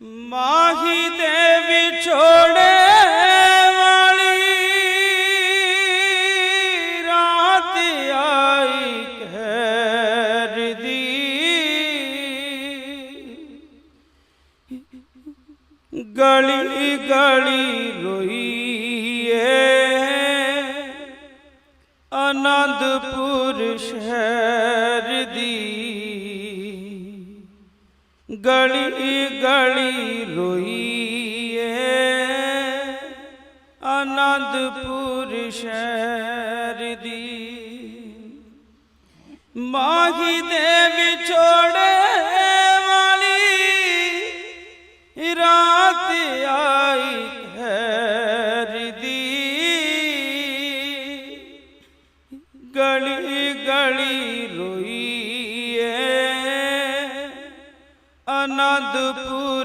ਮਾਹੀ ਦੇ ਵਿਛੋੜੇ ਵਾਲੀ ਰਾਤ ਆਈ ਕਹਿਰ ਦੀ ਗਲੀ ਗਲੀ ਰੋਈਏ। ਆਨੰਦਪੁਰ ਸ਼ਹਿਰ ਦੀ ਗਲੀ ਗਲੀ ਰੋਈਏ। ਆਨੰਦਪੁਰ ਸ਼ਹਿਰ ਦੀ ਮਾਹੀ ਦੇ ਵਿਛੋੜੇ ਵਾਲੀ ਰਾਤ ਆਈ ਘਰ ਦੀ। ਗਲੀ ਗਲੀ अनंतपुर